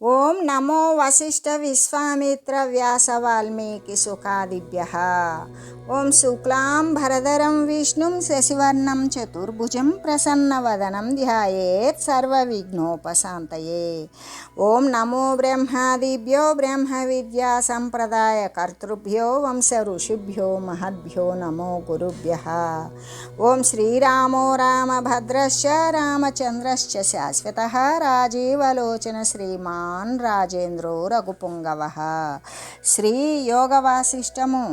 ఓం నమో వశిష్ఠ విశ్వామిత్ర వ్యాస వాల్మీకి సుఖాదిభ్య ఓం శుక్లాం భరధరం విష్ణుం శశివర్ణం చతుర్భుజం ప్రసన్నవదనం ధ్యాయేత్ సర్వవిఘ్నోపశాంతయే ఓం నమో బ్రహ్మాదిభ్యో బ్రహ్మ విద్యా సంప్రదాయ కర్తృభ్యో వంశ ఋషిభ్యో మహద్భ్యో నమో గురుభ్య ఓం శ్రీరామో రామభద్రశ్చ రామచంద్రశ్చ శాశ్వత రాజీవలోచన మహాన్ రాజేంద్రో రఘుపుంగవ. శ్రీ యోగ వాసిష్టము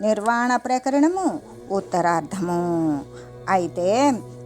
నిర్వాణ ప్రకరణము ఉత్తరార్ధము. అయితే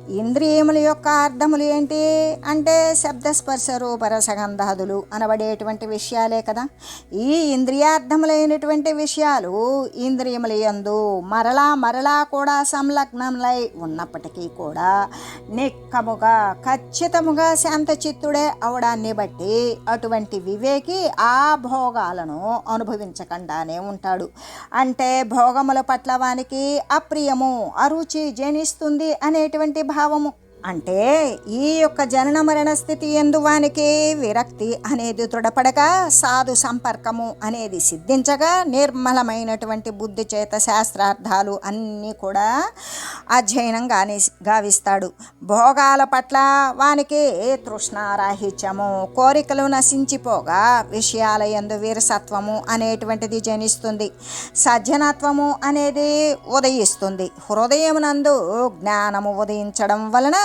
ఇంద్రియముల యొక్క అర్థములు ఏంటి? అంటే శబ్దస్పర్శ రూపరసగంధాదులు అనబడేటువంటి విషయాలే కదా. ఈ ఇంద్రియార్థములైనటువంటి విషయాలు ఇంద్రియముల యందు మరలా మరలా కూడా సంలగ్నములై ఉన్నప్పటికీ కూడా నిక్కముగా ఖచ్చితముగా శాంతచిత్తుడే అవడాన్ని బట్టి అటువంటి వివేకి ఆ భోగాలను అనుభవించకుండానే ఉంటాడు. అంటే భోగముల పట్ల వానికి అప్రియము అరుచి జనిస్తుంది అనేటువంటి భావము అంటే ఈ యొక్క జనన మరణ స్థితి ఎందు వానికి విరక్తి అనేది దృఢపడక సాధు సంపర్కము అనేది సిద్ధించగా నిర్మలమైనటువంటి బుద్ధి చేత శాస్త్రార్థాలు అన్నీ కూడా అధ్యయనం గాని గావిస్తాడు. భోగాల పట్ల వానికి తృష్ణారాహిత్యము కోరికలు నశించిపోగా విషయాల ఎందు వీరసత్వము అనేటువంటిది జనిస్తుంది. సజ్జనత్వము అనేది ఉదయిస్తుంది. హృదయమునందు జ్ఞానము ఉదయించడం వలన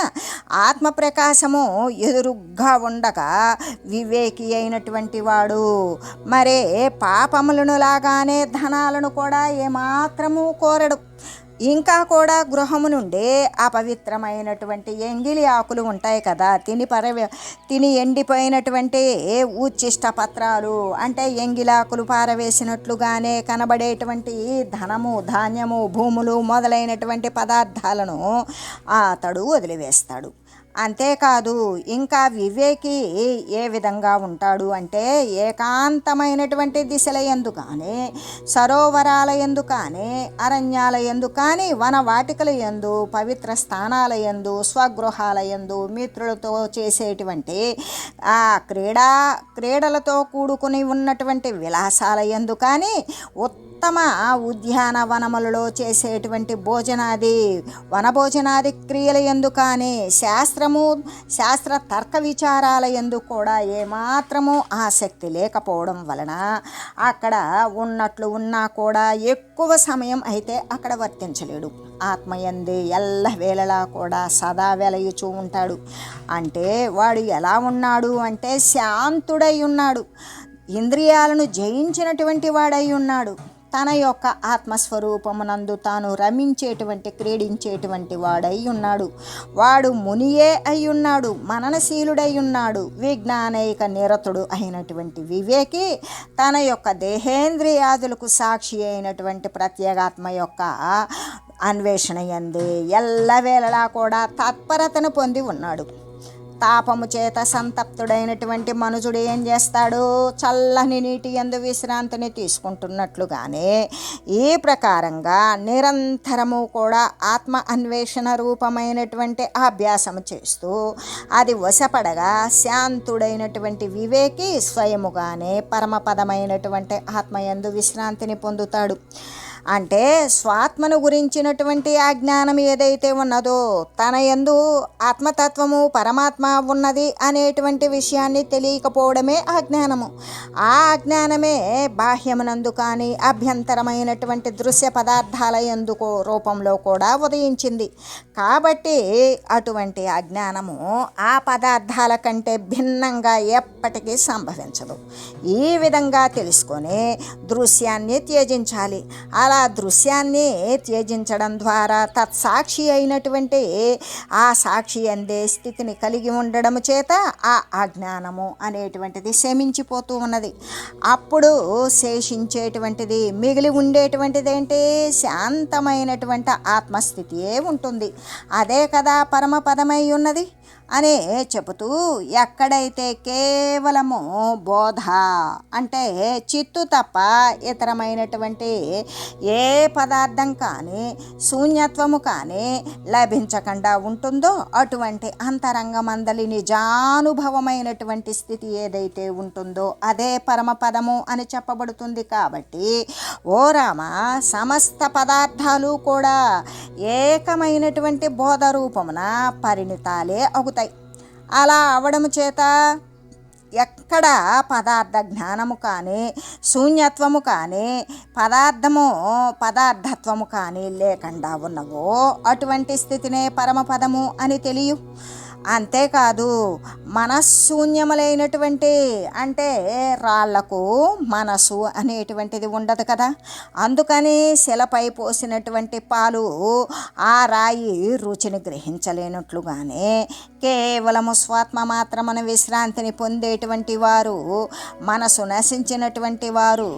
ఆత్మప్రకాశము ఎదురుగ్గా ఉండగా వివేకి అయినటువంటి వాడు. మరే పాపములను లాగానే ధనాలను కూడా ఏమాత్రము కోరడు. ఇంకా కూడా గృహము నుండి అపవిత్రమైనటువంటి ఎంగిలి ఆకులు ఉంటాయి కదా తిని పరవ తిని ఎండిపోయినటువంటి ఉచ్చిష్ట పత్రాలు అంటే ఎంగిలాకులు పారవేసినట్లుగానే కనబడేటువంటి ధనము ధాన్యము భూములు మొదలైనటువంటి పదార్థాలను అతడు వదిలివేస్తాడు. అంతేకాదు ఇంకా వివేకి ఏ విధంగా ఉంటాడు అంటే ఏకాంతమైనటువంటి దిశల ఎందు కానీ సరోవరాల ఎందు కానీ అరణ్యాల ఎందు కానీ వన వాటికల ఎందు పవిత్ర స్థానాల ఎందు స్వగృహాల ఎందు మిత్రులతో చేసేటువంటి ఆ క్రీడా క్రీడలతో కూడుకుని ఉన్నటువంటి విలాసాల ఎందు కానీ ఉత్తమ ఉద్యానవనములలో చేసేటువంటి భోజనాది వనభోజనాది క్రియల ఎందు కానీ శాస్త్రము శాస్త్ర తర్క విచారాల ఎందు కూడా ఏమాత్రము ఆసక్తి లేకపోవడం వలన అక్కడ ఉన్నట్లు ఉన్నా కూడా ఎక్కువ సమయం అయితే అక్కడ వర్తించలేడు. ఆత్మయంది ఎల్ల వేళలా కూడా సదా వెలయుచూ ఉంటాడు. అంటే వాడు ఎలా ఉన్నాడు అంటే శాంతుడై ఉన్నాడు. ఇంద్రియాలను జయించినటువంటి వాడై ఉన్నాడు. తన యొక్క ఆత్మస్వరూపమునందు తాను రమించేటువంటి క్రీడించేటువంటి వాడై ఉన్నాడు. వాడు మునియే అయి ఉన్నాడు మననశీలుడై ఉన్నాడు విజ్ఞానైక నిరతుడు అయినటువంటి వివేకి తన యొక్క దేహేంద్రియాదులకు సాక్షి అయినటువంటి ప్రత్యేగాత్మ యొక్క అన్వేషణ ఎందు ఎల్లవేళలా కూడా తత్పరతను పొంది ఉన్నాడు. తాపము చేత సంతప్తుడైనటువంటి మనుజుడు ఏం చేస్తాడు? చల్లని నీటి ఎందు విశ్రాంతిని తీసుకుంటున్నట్లుగానే ఈ ప్రకారంగా నిరంతరము కూడా ఆత్మ అన్వేషణ రూపమైనటువంటి అభ్యాసము చేస్తూ అది వశపడగా శాంతుడైనటువంటి వివేకి స్వయముగానే పరమపదమైనటువంటి ఆత్మయందు విశ్రాంతిని పొందుతాడు. అంటే స్వాత్మను గురించినటువంటి ఆ జ్ఞానం ఏదైతే ఉన్నదో తన ఎందు ఆత్మతత్వము పరమాత్మ ఉన్నది అనేటువంటి విషయాన్ని తెలియకపోవడమే అజ్ఞానము ఆ అజ్ఞానమే బాహ్యమునందు కానీ అభ్యంతరమైనటువంటి దృశ్య పదార్థాల ఎందుకో రూపంలో కూడా ఉదయించింది. కాబట్టి అటువంటి అజ్ఞానము ఆ పదార్థాల కంటే భిన్నంగా ఎప్పటికీ సంభవించదు. ఈ విధంగా తెలుసుకొని దృశ్యాన్ని త్యజించాలి. అలా దృశ్యాన్ని త్యజించడం ద్వారా తత్సాక్షి అయినటువంటి ఆ సాక్షి అందే స్థితిని కలిగి ఉండడం చేత ఆ అజ్ఞానము అనేటువంటిది శమించిపోతూ ఉన్నది. అప్పుడు శేషించేటువంటిది మిగిలి ఉండేటువంటిది ఏంటి? శాంతమైనటువంటి ఆత్మస్థితియే ఉంటుంది. అదే కదా పరమపదమై ఉన్నది. అనే చెబుతూ ఎక్కడైతే కేవలము బోధ అంటే చిత్తు తప్ప ఇతరమైనటువంటి ఏ పదార్థం కానీ శూన్యత్వము కానీ లభించకుండా ఉంటుందో అటువంటి అంతరంగమందలి నిజానుభవమైనటువంటి స్థితి ఏదైతే ఉంటుందో అదే పరమపదము అని చెప్పబడుతుంది కాబట్టి ఓ రామ సమస్త పదార్థాలు కూడా ఏకమైనటువంటి బోధ రూపమున పరిణితాలే అవుతాయి. అలా అవడం చేత ఎక్కడ పదార్థ జ్ఞానము కానీ శూన్యత్వము కానీ పదార్థము పదార్థత్వము కానీ లేకుండా ఉన్నవో అటువంటి స్థితినే పరమపదము అని తెలియు. అంతేకాదు మనశూన్యములైనటువంటి అంటే రాళ్ళకు మనసు అనేటువంటిది ఉండదు కదా. అందుకని శిలపై పోసినటువంటి పాలు ఆ రాయి రుచిని గ్రహించలేనట్లుగానే కేవలము స్వాత్మ మాత్రమున విశ్రాంతిని పొందేటువంటి వారు మనసు నశించినటువంటి వారు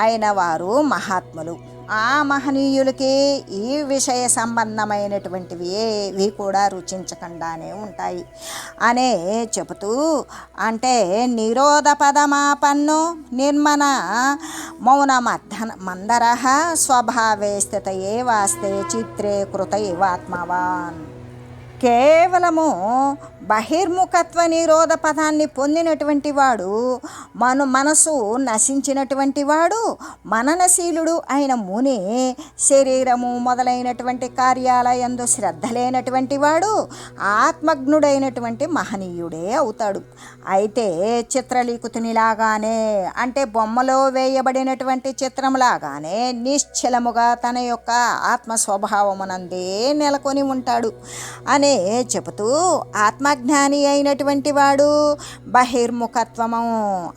అయిన వారు మహాత్ములు. ఆ మహనీయులకి ఈ విషయ సంబంధమైనటువంటివి ఏవి కూడా రుచించకుండానే ఉంటాయి. అనే చెబుతూ అంటే నిరోధ పదమాపన్ను నిర్మణ మౌన మర్ధన మందర స్వభావే స్థిత ఏ వాస్తే చిత్రే కృత ఇవాత్మవాన్ కేవలము బహిర్ముఖత్వ నిరోధ పదాన్ని పొందినటువంటి వాడు మన మనసు నశించినటువంటి వాడు మననశీలుడు అయిన ముని శరీరము మొదలైనటువంటి కార్యాలయందు శ్రద్ధ లేనటువంటి వాడు ఆత్మజ్ఞుడైనటువంటి మహనీయుడే అవుతాడు. అయితే చిత్రలీకుతునిలాగానే అంటే బొమ్మలో వేయబడినటువంటి చిత్రంలాగానే నిశ్చలముగా తన యొక్క ఆత్మ స్వభావమునందే నెలకొని ఉంటాడు. అనే చెబుతూ ఆత్మజ్ఞాని అయినటువంటి వాడు బహిర్ముఖత్వము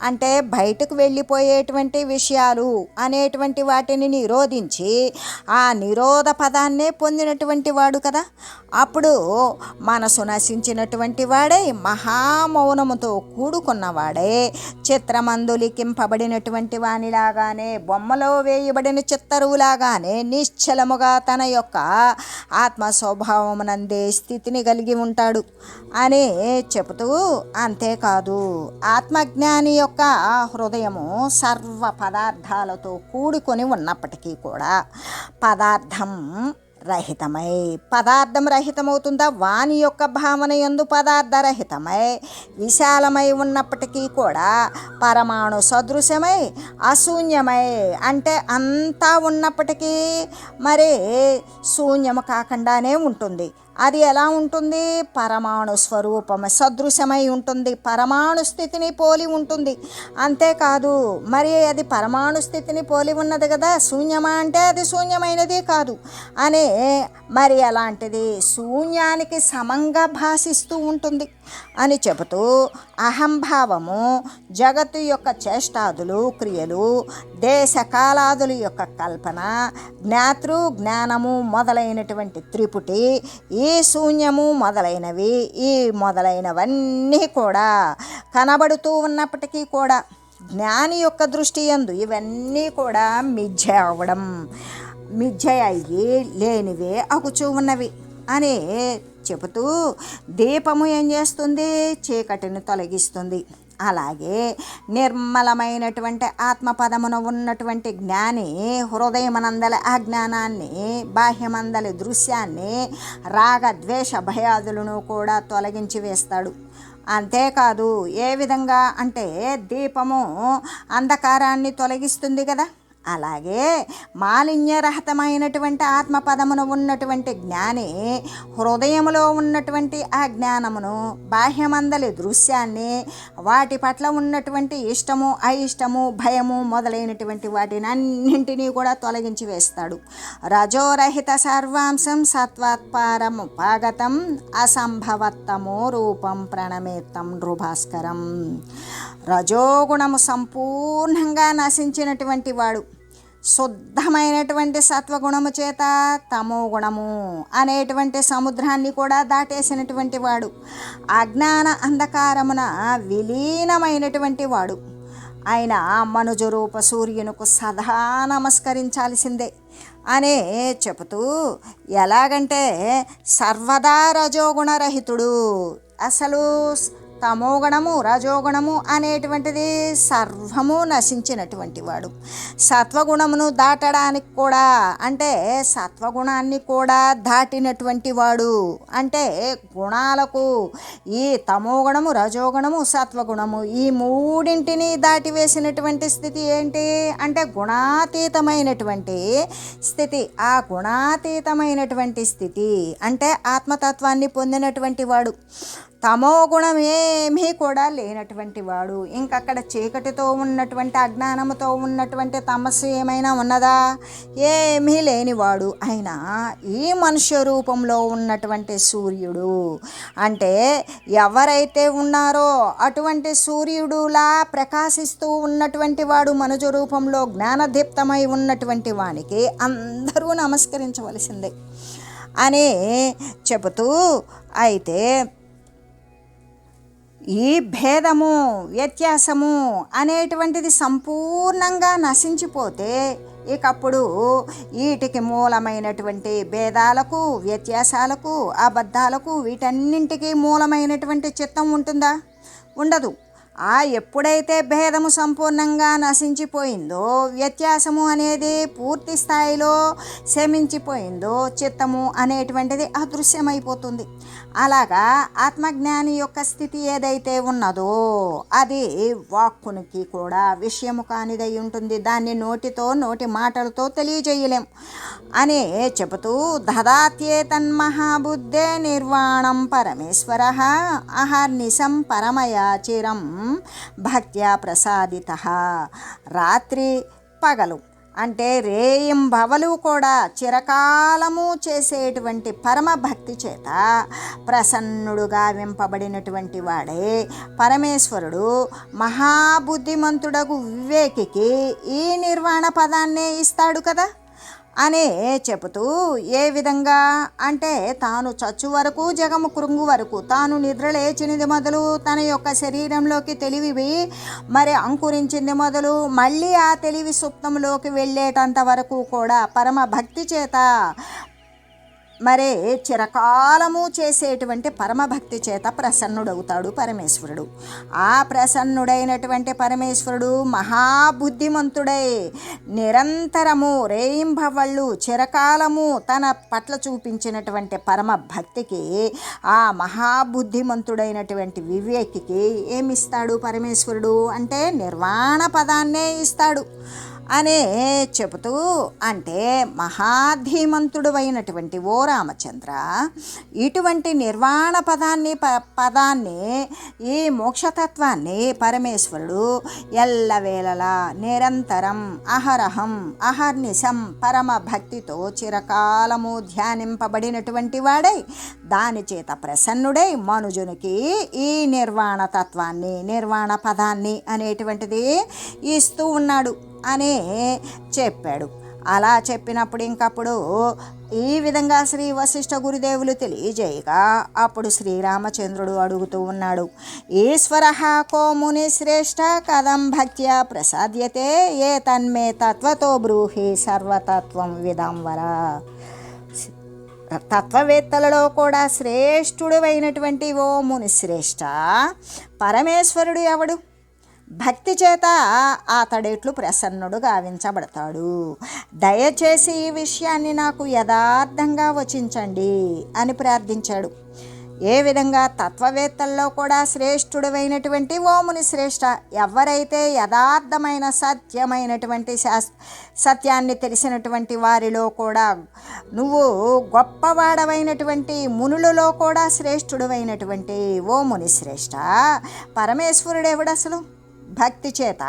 అంటే బయటకు వెళ్ళిపోయేటువంటి విషయాలు అనేటువంటి వాటిని నిరోధించి ఆ నిరోధ పదాన్నే పొందినటువంటి వాడు కదా. అప్పుడు మనసు నశించినటువంటి వాడే మహామౌనముతో కూడుకున్నవాడే. చిత్రమందు లిఖింపబడినటువంటి వానిలాగానే బొమ్మలో వేయబడిన చిత్తరువులాగానే నిశ్చలముగా తన యొక్క ఆత్మ స్వభావమునందే స్థితిని కలిగి ఉంటాడు అని చెబుతూ అంతేకాదు. ఆత్మజ్ఞాని యొక్క హృదయము సర్వ పదార్థాలతో కూడుకొని ఉన్నప్పటికీ కూడా పదార్థం రహితమై పదార్థం రహితమవుతుందా వాని యొక్క భావన ఎందు పదార్థ రహితమై విశాలమై ఉన్నప్పటికీ కూడా పరమాణు సదృశ్యమై అశూన్యమై అంటే అంతా ఉన్నప్పటికీ మరి శూన్యము కాకుండానే ఉంటుంది. అది ఎలా ఉంటుంది? పరమాణు స్వరూపం సదృశమై ఉంటుంది. పరమాణు స్థితిని పోలి ఉంటుంది. అంతేకాదు మరి అది పరమాణు స్థితిని పోలి ఉన్నది కదా? శూన్యమా అంటే అది శూన్యమైనది కాదు. అనే మరి అలాంటిది శూన్యానికి సమంగా భాషిస్తూ ఉంటుంది. అని చెబుతూ అహంభావము జగత్తు యొక్క చేష్టాదులు క్రియలు దేశకాలాదుల యొక్క కల్పన జ్ఞాతృ జ్ఞానము మొదలైనటువంటి త్రిపుటి ఈ ఈ శూన్యము మొదలైనవి ఈ మొదలైనవన్నీ కూడా కనబడుతూ ఉన్నప్పటికీ కూడా జ్ఞాని యొక్క దృష్టి ఎందు ఇవన్నీ కూడా మిథ్య అవ్వడం మిథ్య అయ్యి లేనివే అగుచూ ఉన్నవి అని చెబుతూ దీపము ఏం చేస్తుంది? చీకటిని తొలగిస్తుంది. అలాగే నిర్మలమైనటువంటి ఆత్మపదమున ఉన్నటువంటి జ్ఞాని హృదయమనందల ఆ జ్ఞానాన్ని బాహ్యమందలి దృశ్యాన్ని రాగ ద్వేష భయాదులను కూడా తొలగించి వేస్తాడు. అంతేకాదు ఏ విధంగా అంటే దీపము అంధకారాన్ని తొలగిస్తుంది కదా. అలాగే మాలిన్యరహితమైనటువంటి ఆత్మపదమును ఉన్నటువంటి జ్ఞాని హృదయములో ఉన్నటువంటి ఆ జ్ఞానమును బాహ్యమందలి దృశ్యాన్ని వాటి పట్ల ఉన్నటువంటి ఇష్టము అయిష్టము భయము మొదలైనటువంటి వాటిని అన్నింటినీ కూడా తొలగించి వేస్తాడు. రజోరహిత సర్వాంశం సత్వాత్పారం పాగతం అసంభవత్తమో రూపం ప్రణమేత్తం నృభాస్కరం. రజోగుణము సంపూర్ణంగా నశించినటువంటి వాడు శుద్ధమైనటువంటి సత్వగుణము చేత తమో గుణము అనేటువంటి సముద్రాన్ని కూడా దాటేసినటువంటి వాడు. అజ్ఞాన అంధకారమున విలీనమైనటువంటి వాడు. ఆయన మనుజు రూప సదా నమస్కరించాల్సిందే. అనే చెబుతూ ఎలాగంటే సర్వదా రజోగుణరహితుడు. అసలు తమోగుణము రజోగుణము అనేటువంటిది సర్వము నశించినటువంటి వాడు. సత్వగుణమును దాటడానికి కూడా అంటే సత్వగుణాన్ని కూడా దాటినటువంటి వాడు. అంటే గుణాలకు ఈ తమోగుణము రజోగుణము సత్వగుణము ఈ మూడింటిని దాటివేసినటువంటి స్థితి ఏంటి? అంటే గుణాతీతమైనటువంటి స్థితి. ఆ గుణాతీతమైనటువంటి స్థితి అంటే ఆత్మతత్వాన్ని పొందినటువంటి వాడు. తమో గుణం ఏమీ కూడా లేనటువంటి వాడు. ఇంకక్కడ చీకటితో ఉన్నటువంటి అజ్ఞానంతో ఉన్నటువంటి తమస్సు ఏమైనా ఉన్నదా? ఏమీ లేనివాడు. అయినా ఈ మనుష్య రూపంలో ఉన్నటువంటి సూర్యుడు అంటే ఎవరైతే ఉన్నారో అటువంటి సూర్యుడులా ప్రకాశిస్తూ ఉన్నటువంటి వాడు మనుజ రూపంలో జ్ఞానదీప్తమై ఉన్నటువంటి వానికి అందరూ నమస్కరించవలసిందే. అని చెబుతూ అయితే ఈ భేదము వ్యత్యాసము అనేటువంటిది సంపూర్ణంగా నశించిపోతే ఇకప్పుడు వీటికి మూలమైనటువంటి భేదాలకు వ్యత్యాసాలకు అబద్ధాలకు వీటన్నింటికి మూలమైనటువంటి చిత్తం ఉంటుందా? ఉండదు. ఆ ఎప్పుడైతే భేదము సంపూర్ణంగా నశించిపోయిందో వ్యత్యాసము అనేది పూర్తి స్థాయిలో శమించిపోయిందో చిత్తము అనేటువంటిది అదృశ్యమైపోతుంది. అలాగా ఆత్మజ్ఞాని యొక్క స్థితి ఏదైతే ఉన్నదో అది వాక్కునికి కూడా విషయము కానిదై ఉంటుంది. దాన్ని నోటితో నోటి మాటలతో తెలియజేయలేం. అని చెబుతూ దదాత్యే తన్మహాబుద్ధే నిర్వాణం పరమేశ్వర అహర్నిశం పరమయాచిరం భక్త్యా ప్రసాదిత. రాత్రి పగలు. అంటే రేయింబవలు కూడా చిరకాలము చేసేటువంటి పరమ భక్తి చేత ప్రసన్నుడుగా వింపబడినటువంటి వాడే పరమేశ్వరుడు మహాబుద్ధిమంతుడగు వివేకికి ఈ నిర్వాణ పదాన్నే ఇస్తాడు కదా. అనే చెబుతూ ఏ విధంగా అంటే తాను చచ్చు వరకు జగము కృంగు వరకు తాను నిద్రలేచినది మొదలు తన యొక్క శరీరంలోకి తెలివివి మరి అంకురించింది మొదలు మళ్ళీ ఆ తెలివి సుప్తంలోకి వెళ్ళేటంత వరకు కూడా పరమ భక్తి చేత మరే చిరకాలము చేసేటువంటి పరమభక్తి చేత ప్రసన్నుడవుతాడు పరమేశ్వరుడు. ఆ ప్రసన్నుడైనటువంటి పరమేశ్వరుడు మహాబుద్ధిమంతుడై నిరంతరము రేయింభవళ్ళు చిరకాలము తన పట్ల చూపించినటువంటి పరమ భక్తికి ఆ మహాబుద్ధిమంతుడైనటువంటి వివేకికి ఏమిస్తాడు పరమేశ్వరుడు? అంటే నిర్వాణ పదాన్నే ఇస్తాడు. అనే చెబుతూ అంటే మహాధీమంతుడు అయినటువంటి ఓ రామచంద్ర ఇటువంటి నిర్వాణ పదాన్ని ప పదాన్ని ఈ మోక్షతత్వాన్ని పరమేశ్వరుడు ఎల్లవేళలా నిరంతరం అహరహం అహర్నిశం పరమ భక్తితో చిరకాలము ధ్యానింపబడినటువంటి వాడై దాని చేత ప్రసన్నుడై మనుజునికి ఈ నిర్వాణ తత్వాన్ని నిర్వాణ పదాన్ని అనేటువంటిది ఇస్తూ ఉన్నాడు. అని చెప్పాడు. అలా చెప్పినప్పుడు ఇంకప్పుడు ఈ విధంగా శ్రీ వశిష్ఠ గురుదేవులు తెలియజేయగా అప్పుడు శ్రీరామచంద్రుడు అడుగుతూ ఉన్నాడు ఈశ్వర కోముని శ్రేష్ఠ కథం భక్త్యా ప్రసాద్యతే ఏ తన్మే తత్వతో బ్రూహి సర్వతత్వం విదంవర తత్వవేత్తలలో కూడా శ్రేష్ఠుడు అయినటువంటి ఓ ముని శ్రేష్ఠ పరమేశ్వరుడు ఎవడు? భక్తి చేత అతడెట్లు ప్రసన్నుడు గావించబడతాడు. దయచేసి ఈ విషయాన్ని నాకు యథార్థంగా వచించండి అని ప్రార్థించాడు. ఏ విధంగా తత్వవేత్తల్లో కూడా శ్రేష్ఠుడైనటువంటి ఓముని శ్రేష్ఠ ఎవరైతే యథార్థమైన సత్యమైనటువంటి శాస్ సత్యాన్ని తెలిసినటువంటి వారిలో కూడా నువ్వు గొప్పవాడవైనటువంటి మునులలో కూడా శ్రేష్ఠుడైనటువంటి ఓముని ముని శ్రేష్ఠ పరమేశ్వరుడెవడు అసలు? భక్తి చేత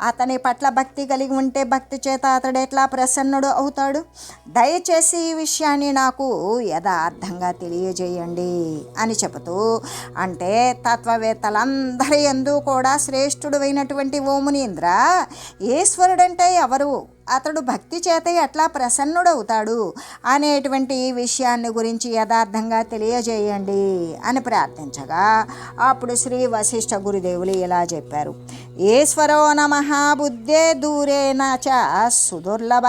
అతని పట్ల భక్తి కలిగి ఉంటే భక్తి చేత అతడు ఎట్లా ప్రసన్నుడు అవుతాడు? దయచేసి ఈ విషయాన్ని నాకు యథార్థంగా తెలియజేయండి అని చెబుతూ అంటే తత్వవేత్తలందరి ఎందు కూడా శ్రేష్ఠుడు అయినటువంటి ఓమునీంద్ర ఈశ్వరుడంటే ఎవరు? అతడు భక్తి చేత ఎట్లా ప్రసన్నుడవుతాడు అనేటువంటి విషయాన్ని గురించి యథార్థంగా తెలియజేయండి అని ప్రార్థించగా అప్పుడు శ్రీ వశిష్ఠ గురుదేవులు ఇలా చెప్పారు. ఈశ్వరో నమ బుద్ధే దూరేణ చ సుదుర్లభ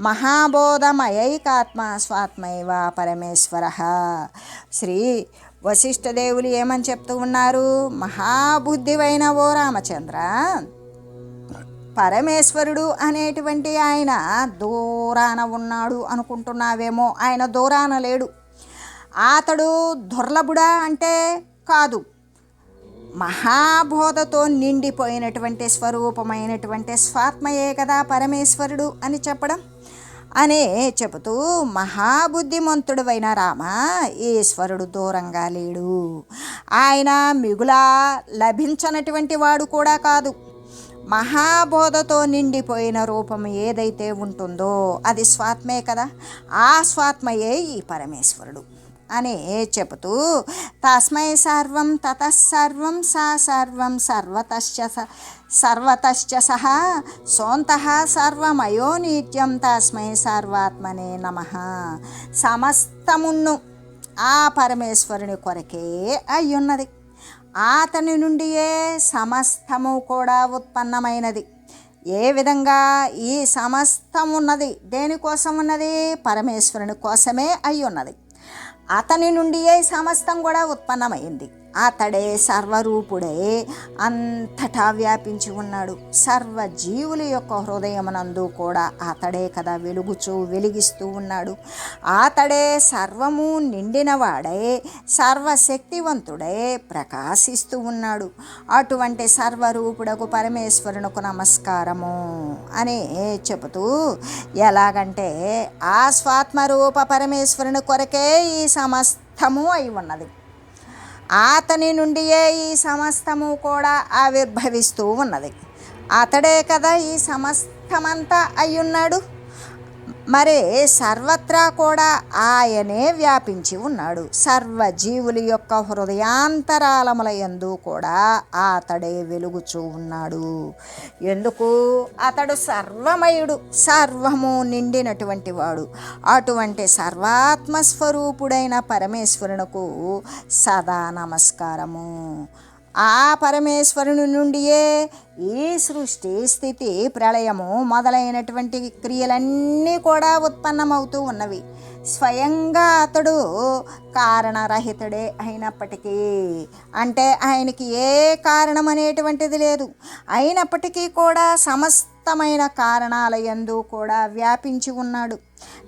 మహాబోధమయైకాత్మ స్వాత్మైవ పరమేశ్వర. శ్రీ వశిష్ఠదేవులు ఏమని చెప్తూ ఉన్నారు? మహాబుద్ధివైన ఓ రామచంద్ర పరమేశ్వరుడు అనేటువంటి ఆయన దూరాన ఉన్నాడు అనుకుంటున్నావేమో. ఆయన దూరాన లేడు. అతడు దుర్లభుడా అంటే కాదు. మహాబోధతో నిండిపోయినటువంటి స్వరూపమైనటువంటి స్వాత్మయే కదా పరమేశ్వరుడు అని చెప్పడం. అనే చెబుతూ మహాబుద్ధిమంతుడువైన రామ ఈశ్వరుడు దూరంగా లేడు. ఆయన మిగులా లభించనటువంటి వాడు కూడా కాదు. మహాబోధతో నిండిపోయిన రూపం ఏదైతే ఉంటుందో అది స్వాత్మే కదా. ఆ స్వాత్మయే ఈ పరమేశ్వరుడు అని చెబుతూ తస్మై సర్వం తతసర్వం సా సర్వం సర్వతశ్చ సర్వతశ్చ సహా సోంత సర్వమయో నిత్యం తస్మై సర్వాత్మనే నమ. సమస్తమున్ను ఆ పరమేశ్వరుని కొరకే అయ్యున్నది. అతని నుండియే సమస్తము కూడా ఉత్పన్నమైనది. ఏ విధంగా ఈ సమస్తం ఉన్నది దేనికోసం ఉన్నది పరమేశ్వరుని కోసమే అయి ఉన్నది అతని నుండియే సమస్తం కూడా ఉత్పన్నమైంది. అతడే సర్వరూపుడే అంతటా వ్యాపించి ఉన్నాడు. సర్వ జీవుల యొక్క హృదయమునందు కూడా అతడే కదా వెలుగుచూ వెలిగిస్తూ ఉన్నాడు. అతడే సర్వము నిండినవాడే సర్వశక్తివంతుడే ప్రకాశిస్తూ ఉన్నాడు. అటువంటి సర్వరూపుడకు పరమేశ్వరునకు నమస్కారము అని చెబుతూ ఎలాగంటే ఆ స్వాత్మరూప పరమేశ్వరుని కొరకే ఈ సమస్తము అయి ఉన్నది. అతని నుండియే ఈ సమస్తము కూడా ఆవిర్భవిస్తూ ఉన్నది. అతడే కదా ఈ సమస్తమంతా అయ్యున్నాడు. మరి సర్వత్రా కూడా ఆయనే వ్యాపించి ఉన్నాడు. సర్వజీవుల యొక్క హృదయాంతరాలముల యందు కూడా అతడే వెలుగుచూ ఉన్నాడు. ఎందుకు? అతడు సర్వమయుడు సర్వము నిండినటువంటి వాడు. అటువంటి సర్వాత్మస్వరూపుడైన పరమేశ్వరునకు సదా నమస్కారము. ఆ పరమేశ్వరుని నుండియే ఈ సృష్టి స్థితి ప్రళయము మొదలైనటువంటి క్రియలన్నీ కూడా ఉత్పన్నమవుతూ ఉన్నవి. స్వయంగా అతడు కారణరహితుడే అయినప్పటికీ అంటే ఆయనకి ఏ కారణం అనేటువంటిది లేదు. అయినప్పటికీ కూడా సమస్తమైన కారణాల యందు కూడా వ్యాపించి ఉన్నాడు.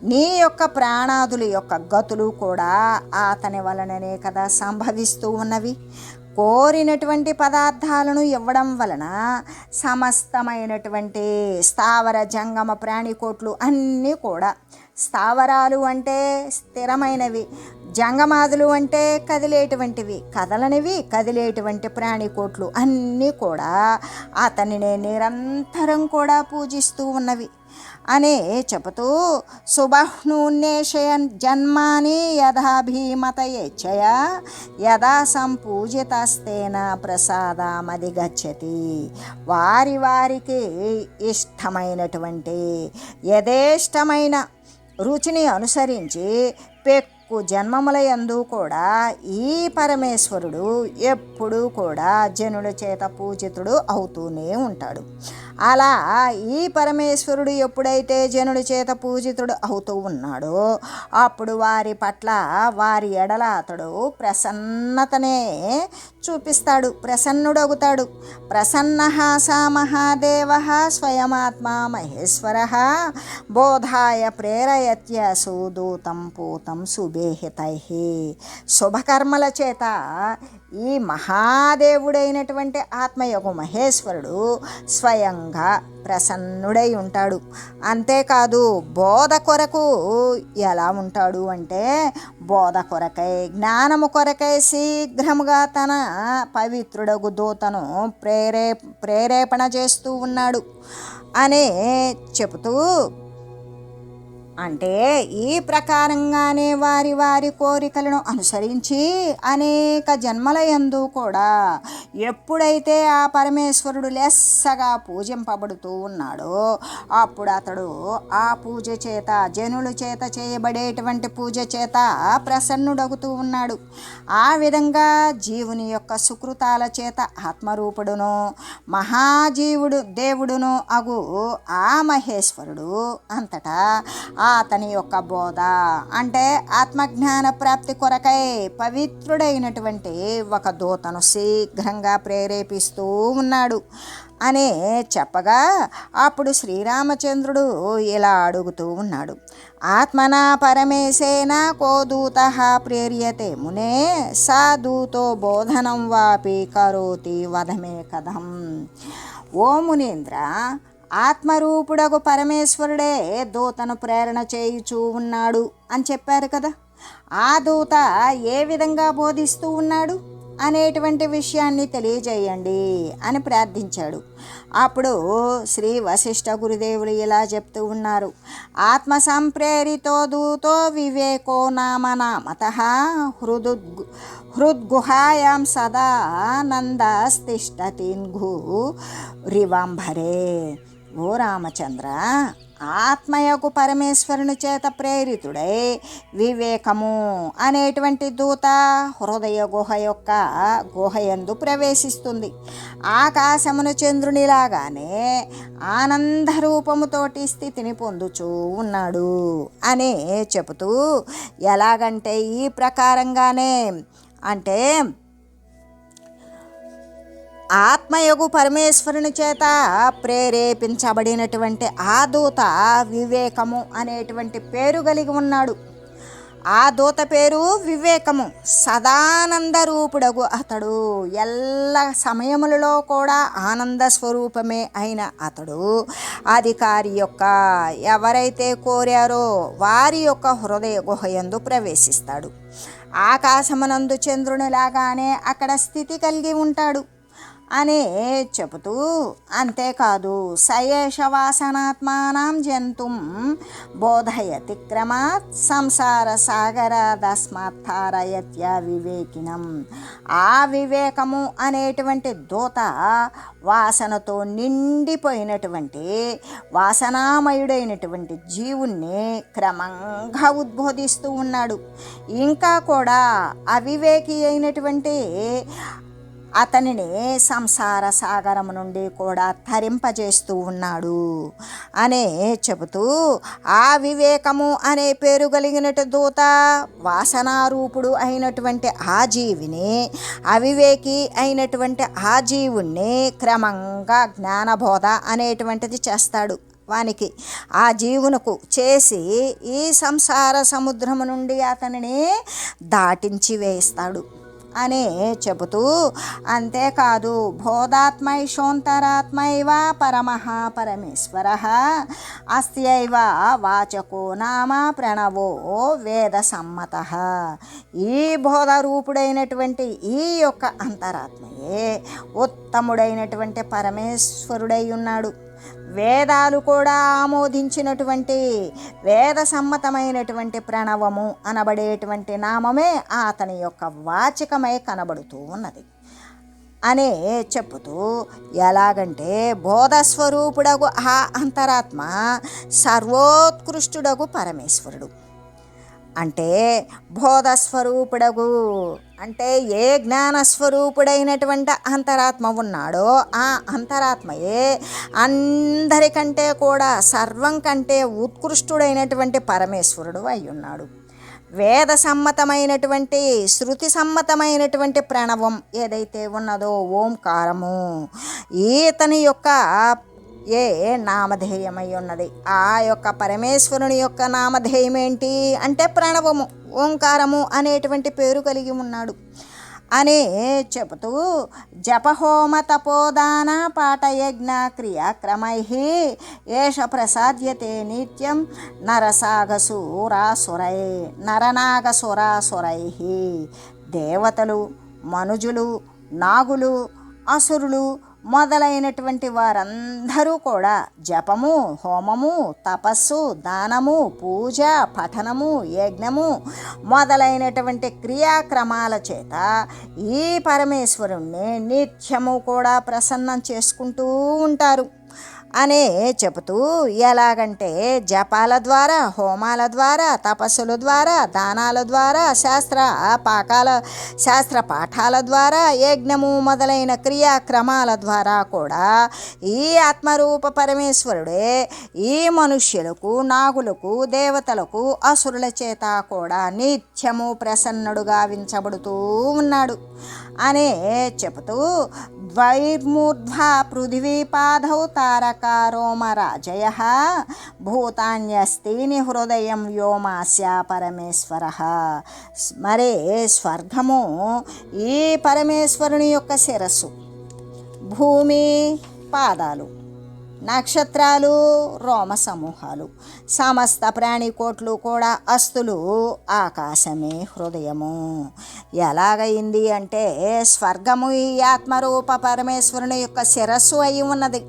నీ యొక్క ప్రాణాదుల యొక్క గతులు కూడా అతని వలననే కదా సంభవిస్తూ ఉన్నవి. కోరినటువంటి పదార్థాలను ఇవ్వడం వలన సమస్తమైనటువంటి స్థావర జంగమ ప్రాణికోట్లు అన్నీ కూడా స్థావరాలు అంటే స్థిరమైనవి జంగమాదులు అంటే కదిలేటువంటివి కదలనివి కదిలేటువంటి ప్రాణికోట్లు అన్నీ కూడా అతనినే నిరంతరం కూడా పూజిస్తూ ఉన్నవి. అనే చెబుతూ సుబహ్నూన్నేషయన్ జన్మాని యథా భీమతయేచ్ఛయ యథా సంపూజితస్తేన ప్రసాదామది గచ్చతి. వారి వారికి ఇష్టమైనటువంటి యథేష్టమైన రుచిని అనుసరించి పెక్కు జన్మముల యందు కూడా ఈ పరమేశ్వరుడు ఎప్పుడూ కూడా జనుల చేత పూజితుడు అవుతూనే ఉంటాడు. అలా ఈ పరమేశ్వరుడు ఎప్పుడైతే జనుడి చేత పూజితుడు అవుతూ ఉన్నాడో అప్పుడు వారి పట్ల వారి ఎడల అతడు ప్రసన్నతనే చూపిస్తాడు ప్రసన్నుడవుతాడు ప్రసన్న సా మహాదేవ స్వయమాత్మా మహేశ్వర బోధాయ ప్రేరయత్య సుదూతం పూతం దేహితై శుభకర్మల చేత ఈ మహాదేవుడైనటువంటి ఆత్మయొక మహేశ్వరుడు స్వయంగా ప్రసన్నుడై ఉంటాడు. అంతేకాదు బోధ కొరకు ఎలా ఉంటాడు అంటే బోధ కొరకై జ్ఞానము కొరకై శీఘ్రముగా తన పవిత్రుడగు దూతను ప్రేరే ప్రేరేపణ చేస్తూ ఉన్నాడు. అనే చెబుతూ అంటే ఈ ప్రకారంగానే వారి వారి కోరికలను అనుసరించి అనేక జన్మల ఎందు కూడా ఎప్పుడైతే ఆ పరమేశ్వరుడు లెస్సగా పూజింపబడుతూ ఉన్నాడో అప్పుడు అతడు ఆ పూజ చేత జనుల చేత చేయబడేటువంటి పూజ చేత ప్రసన్నుడగుతూ ఉన్నాడు. ఆ విధంగా జీవుని యొక్క సుకృతాల చేత ఆత్మరూపుడును మహాజీవుడు దేవుడును అగు ఆ మహేశ్వరుడు అంతటా అతని యొక్క బోధ. అంటే ఆత్మజ్ఞాన ప్రాప్తి కొరకై పవిత్రుడైనటువంటి ఒక దూతను శీఘ్రంగా ప్రేరేపిస్తూ ఉన్నాడు. అనే చెప్పగా అప్పుడు శ్రీరామచంద్రుడు ఇలా అడుగుతూ ఉన్నాడు. ఆత్మనా పరమేశేన కో దూత ప్రేర్యతే మునే సా దూతో బోధనం వాపి కరోతి వధమే కథం. ఓ మునీంద్ర ఆత్మరూపుడగు పరమేశ్వరుడే దూతను ప్రేరణ చేయుచూ ఉన్నాడు అని చెప్పారు కదా. ఆ దూత ఏ విధంగా బోధిస్తూ ఉన్నాడు? అనేటువంటి విషయాన్ని తెలియజేయండి అని ప్రార్థించాడు. అప్పుడు శ్రీ వశిష్ఠ గురుదేవులు ఇలా చెప్తూ ఉన్నారు. ఆత్మ సంప్రేరితో దూతో వివేకో నామ నామత హృదు హృద్గుహాయాం సదా నందస్తిష్టతిన్ఘు రివాంభరే ఓ రామచంద్ర ఆత్మయకు పరమేశ్వరుని చేత ప్రేరితుడై వివేకము అనేటువంటి దూత హృదయ గుహ యొక్క గుహయందు ప్రవేశిస్తుంది. ఆకాశమును చంద్రునిలాగానే ఆనంద రూపముతోటి స్థితిని పొందుచూ ఉన్నాడు అనే చెబుతూ ఎలాగంటే ఈ ప్రకారంగానే అంటే ఆత్మయగు పరమేశ్వరుని చేత ప్రేరేపించబడినటువంటి ఆ దూత వివేకము అనేటువంటి పేరు కలిగి ఉన్నాడు. ఆ దూత పేరు వివేకము. సదానంద రూపుడగు అతడు. ఎల్ల సమయములలో కూడా ఆనంద స్వరూపమే అయిన అతడు. అధికారి యొక్క ఎవరైతే కోరారో వారి యొక్క హృదయ గుహయందు ప్రవేశిస్తాడు. ఆకాశమనందు చంద్రునిలాగానే అక్కడ స్థితి కలిగి ఉంటాడు. అనే చెబుతూ అంతేకాదు సయేషవాసనాత్మానం జంతుం బోధయతి క్రమాత్ సంసార సాగరాదస్మాత్తారయత్య వివేకినం. ఆ వివేకము అనేటువంటి దూత వాసనతో నిండిపోయినటువంటి వాసనామయుడైనటువంటి జీవుణ్ణి క్రమంగా ఉద్బోధిస్తూ ఉన్నాడు. ఇంకా కూడా అవివేకి అయినటువంటి అతనిని సంసార సాగరం నుండి కూడా తరింపజేస్తూ ఉన్నాడు అనే చెబుతూ ఆ వివేకము అనే పేరు కలిగినటు దూత వాసనారూపుడు అయినటువంటి ఆ జీవిని అవివేకి అయినటువంటి ఆ జీవుణ్ణి క్రమంగా జ్ఞానబోధ అనేటువంటిది చేస్తాడు వానికి. ఆ జీవునకు చేసి ఈ సంసార సముద్రము నుండి అతనిని దాటించి వేయిస్తాడు అని చెబుతూ అంతేకాదు బోధాత్మైషోంతరాత్మైవ పరమః పరమేశ్వర అస్యైవ వాచకో నామ ప్రణవో వేద సమ్మత. ఈ బోధరూపుడైనటువంటి ఈ యొక్క అంతరాత్మయే ఉత్తముడైనటువంటి పరమేశ్వరుడై ఉన్నాడు. వేదాలు కూడా ఆమోదించినటువంటి వేద సమ్మతమైనటువంటి ప్రణవము అనబడేటువంటి నామమే అతని యొక్క వాచికమై కనబడుతూ ఉన్నది. అనే చెప్పుతూ ఎలాగంటే బోధస్వరూపుడగు ఆ అంతరాత్మ సర్వోత్కృష్టుడగు పరమేశ్వరుడు. అంటే బోధస్వరూపుడగు అంటే ఏ జ్ఞానస్వరూపుడైనటువంటి అంతరాత్మ ఉన్నాడో ఆ అంతరాత్మయే అందరికంటే కూడా సర్వం కంటే ఉత్కృష్టుడైనటువంటి పరమేశ్వరుడు అయి ఉన్నాడు వేద సమ్మతమైనటువంటి శృతి సమ్మతమైనటువంటి ప్రణవం ఏదైతే ఉన్నదో ఓంకారము ఈతని యొక్క ఏ నామధేయమై ఉన్నది ఆ యొక్క పరమేశ్వరుని యొక్క నామధేయం ఏంటి అంటే ప్రణవము ఓంకారము అనేటువంటి పేరు కలిగి ఉన్నాడు. అని చెబుతూ జపహోమ తపోదాన పాఠయజ్ఞ క్రియాక్రమై ఏష ప్రసాద్యతే నిత్యం నరసాగసురాసురై నరనాగసురాసురై. దేవతలు మనుజులు నాగులు అసురులు మొదలైనటువంటి వారందరూ కూడా జపము హోమము తపస్సు దానము పూజ పఠనము యజ్ఞము మొదలైనటువంటి క్రియాక్రమాల చేత ఈ పరమేశ్వరుణ్ణి నిత్యము కూడా ప్రసన్నం చేసుకుంటూ ఉంటారు. అనే చెబుతూ ఎలాగంటే జపాల ద్వారా హోమాల ద్వారా తపస్సుల ద్వారా దానాల ద్వారా శాస్త్ర పాకాల శాస్త్ర పాఠాల ద్వారా యజ్ఞము మొదలైన క్రియాక్రమాల ద్వారా కూడా ఈ ఆత్మరూప పరమేశ్వరుడే ఈ మనుష్యులకు నాగులకు దేవతలకు అసురుల చేత కూడా నిత్యము ప్రసన్నుడుగా వించబడుతూ ఉన్నాడు. అనే చెబుతూ ద్వైర్మూర్ధ్వా పృథివీపాదౌ తారకారోమరాజయ భూతాన్యస్తీని హృదయం వ్యోమాస్య పరమేశ్వర. మరే స్వర్గము ఈ పరమేశ్వరుని యొక్క శిరస్సు. భూమి పాదాలు. నక్షత్రాలు రోమ సమూహాలు. సమస్త ప్రాణికోట్లు కూడా అస్తులు ఆకాశమే హృదయము. ఎలాగైంది అంటే స్వర్గము ఈ ఆత్మరూప పరమేశ్వరుని యొక్క శిరస్సు అయి ఉన్నది.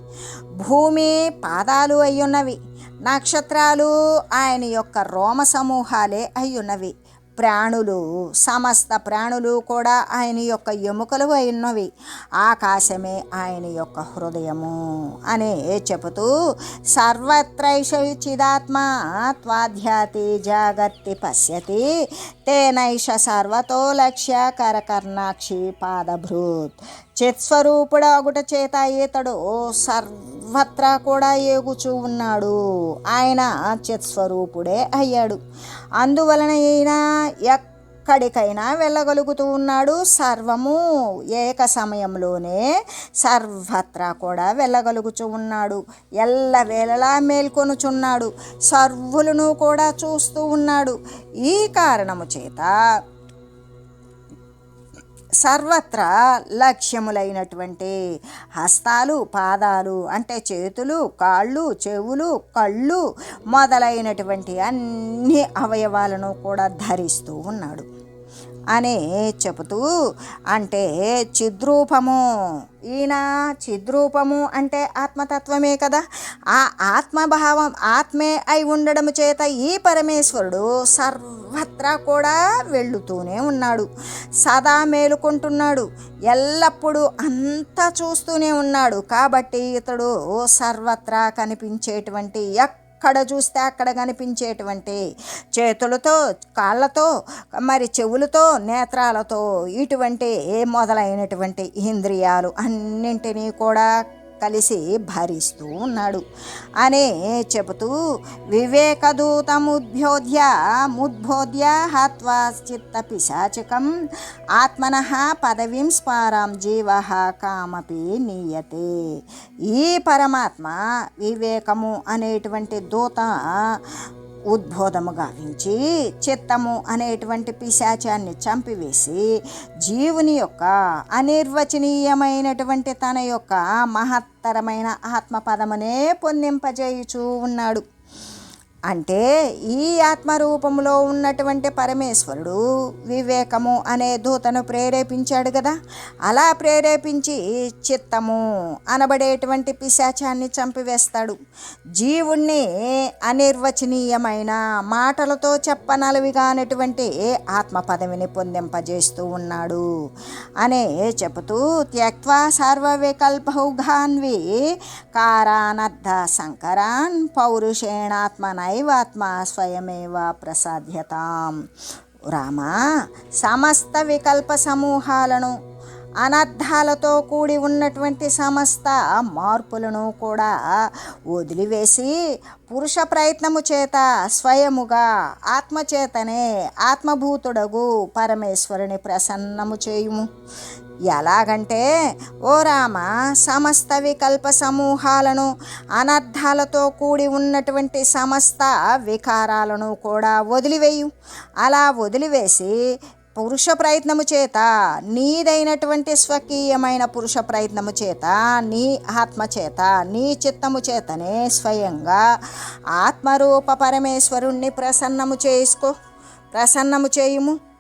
భూమి పాదాలు అయి ఉన్నవి. నక్షత్రాలు ఆయన యొక్క రోమ సమూహాలే అయి ఉన్నవి. ప్రాణులు సమస్త ప్రాణులు కూడా ఆయన యొక్క ఎముకలు అయినవి. ఆకాశమే ఆయన యొక్క హృదయము అని చెబుతూ సర్వత్రైష చిదాత్మ త్వాధ్యాతి జాగర్తి పశ్యతి. తేనైష సర్వతో లక్ష్య కరకర్ణాక్షి పాదభృత్. చిత్స్వరూపుడాగుట చేత ఈతడు సర్వత్రా కూడా ఏగుచూ ఉన్నాడు. ఆయన చిత్స్వరూపుడే అయ్యాడు. అందువలన ఈయన ఎక్కడికైనా వెళ్ళగలుగుతూ ఉన్నాడు. సర్వము ఏక సమయంలోనే సర్వత్రా కూడా వెళ్ళగలుగుతూ ఉన్నాడు. ఎల్లవేళలా మేల్కొనుచున్నాడు. సర్వులను కూడా చూస్తూ ఉన్నాడు. ఈ కారణము చేత సర్వత్రా లక్ష్యములైనటువంటి హస్తాలు పాదాలు అంటే చేతులు కాళ్ళు చెవులు కళ్ళు మొదలైనటువంటి అన్ని అవయవాలను కూడా ధరిస్తూ ఉన్నాడు. అనే చెబుతూ అంటే చిద్రూపము. ఈయన చిద్రూపము అంటే ఆత్మతత్వమే కదా. ఆ ఆత్మభావం ఆత్మే అయి ఉండడం చేత ఈ పరమేశ్వరుడు సర్వత్రా కూడా వెళ్ళుతూనే ఉన్నాడు. సదా మేలుకుంటున్నాడు. ఎల్లప్పుడూ అంతా చూస్తూనే ఉన్నాడు. కాబట్టి ఇతడు సర్వత్రా కనిపించేటువంటి ఎక్కడ చూస్తే అక్కడ కనిపించేటువంటి చేతులతో కాళ్ళతో మరి చెవులతో నేత్రాలతో ఇటువంటి ఏ మొదలైనటువంటి ఇంద్రియాలు అన్నింటినీ కూడా కలిసి భరిస్తూ ఉన్నాడు. అనే చెబుతూ వివేకదూతముద్భోధ్య ముద్బోధ్య హత్వా చిత్త పిశాచకం ఆత్మన పదవీం స్పారాం జీవ కామపి నీయతే. ఈ పరమాత్మ వివేకము అనేటువంటి దూత ఉద్బోధము గావించి చిత్తము అనేటువంటి పిశాచాన్ని చంపివేసి జీవుని యొక్క అనిర్వచనీయమైనటువంటి తన యొక్క మహత్తరమైన ఆత్మపదమునే పొందింపజేయుచూ ఉన్నాడు. అంటే ఈ ఆత్మరూపంలో ఉన్నటువంటి పరమేశ్వరుడు వివేకము అనే దూతను ప్రేరేపించాడు కదా. అలా ప్రేరేపించి చిత్తము అనబడేటువంటి పిశాచాన్ని చంపివేస్తాడు. జీవుణ్ణి అనిర్వచనీయమైన మాటలతో చెప్పనలవిగానటువంటి ఆత్మ పదవిని పొందింపజేస్తూ ఉన్నాడు. అనే చెబుతూ త్యక్వా సర్వవికల్పౌఘాన్వి కారానర్థ సంకరాన్ పౌరుషేణాత్మన నైవాత్మ స్వయమేవ ప్రసాధ్యతాం రామ సమస్త వికల్ప సమూహాలను అనర్థాలతో కూడి ఉన్నటువంటి సమస్త మార్పులను కూడా వదిలివేసి పురుష ప్రయత్నము చేత స్వయముగా ఆత్మచేతనే ఆత్మభూతుడగు పరమేశ్వరుని ప్రసన్నము చేయుము. ఎలాగంటే ఓ రామ సమస్త వికల్ప సమూహాలను అనర్థాలతో కూడి ఉన్నటువంటి సమస్త వికారాలను కూడా వదిలివేయు. అలా వదిలివేసి పురుష ప్రయత్నము చేత నీదైనటువంటి స్వకీయమైన పురుష ప్రయత్నము చేత నీ ఆత్మ చేత నీ చిత్తము చేతనే స్వయంగా ఆత్మరూప పరమేశ్వరుణ్ణి ప్రసన్నము చేసుకో ప్రసన్నము చేయుము.